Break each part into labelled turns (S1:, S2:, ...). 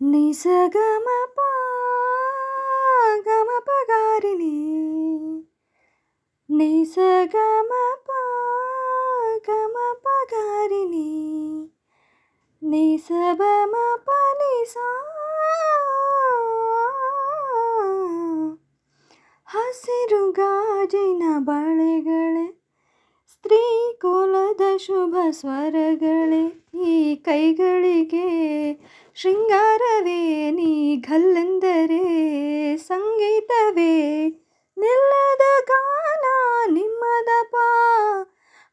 S1: ನಿಸಗಮಪ ಗಮಪಗಾರಿಣಿ ನಿಸಗಮಪ ಗಮಪಗಾರಿಣಿ ನಿಸಬಮ ಪನಿಸಾ ಹಸಿರು ಗಾಜಿನ ಬಳೆಗಳೇ ಸ್ತ್ರೀ ಕೋಲದ ಶುಭ ಸ್ವರಗಳೇ ಈ ಕೈಗಳಿಗೆ ಶೃಂಗಾರವೇ ನೀ ಗಲ್ಲೆಂದರೆ ಸಂಗೀತವೇ ನಿಲ್ಲದ ಗಾನ ನಿಮ್ಮದಪ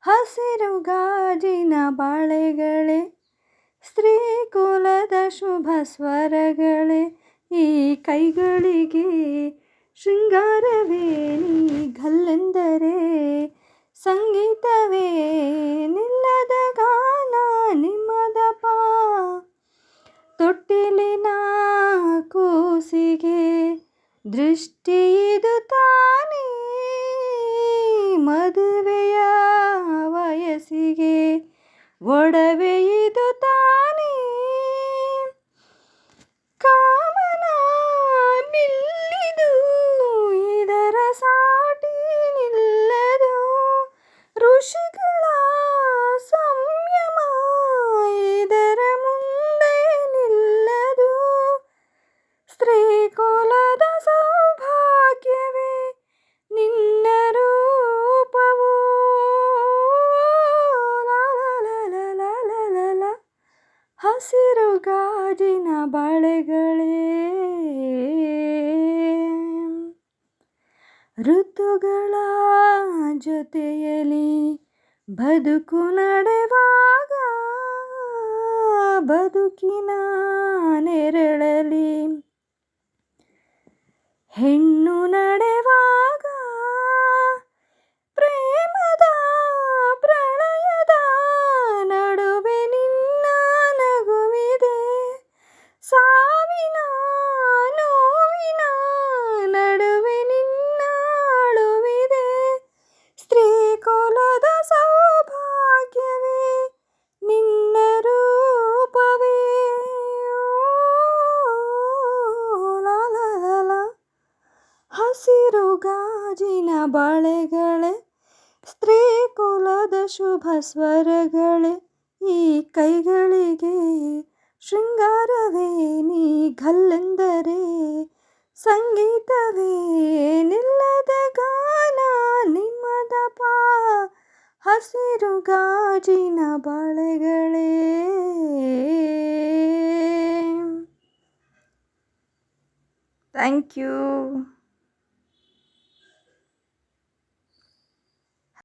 S1: ಹಸಿರು ಗಾಜಿನ ಬಾಳೆಗಳೇ, ಸ್ತ್ರೀ ಕುಲದ ಶುಭ ಸ್ವರಗಳೇ, ಈ ಕೈಗಳಿಗೆ ಶೃಂಗಾರವೇ ನೀ ಗಲ್ಲೆಂದರೆ ಸಂಗೀತವೇ ದೃಷ್ಟಿ ಇದು ತಾನೇ ಮದುವೆಯ ವಯಸ್ಸಿಗೆ ಒಡವೆ ಇದು ತಾನೇ ಗಾಜಿನ ಬಳೆಗಳೇ. ಋತುಗಳ ಜೊತೆಯಲ್ಲಿ ಬದುಕು ನಡೆವಾಗ ಬದುಕಿನ ನೆರಳಲಿ ಹೆಣ್ಣು ನಡೆವಾಗ ಹಸಿರು ಗಾಜಿನ ಬಳೆಗಳೇ, ಸ್ತ್ರೀ ಕುಲದ ಶುಭ ಸ್ವರಗಳೇ, ಈ ಕೈಗಳಿಗೆ ಶೃಂಗಾರವೇ ನೀ ಗಲ್ಲೆಂದರೆ ಸಂಗೀತವೇ ನಿಲ್ಲದ ಗಾನ ಪಾ, ಹಸಿರು ಗಾಜಿನ ಬಳೆಗಳೇ. Thank you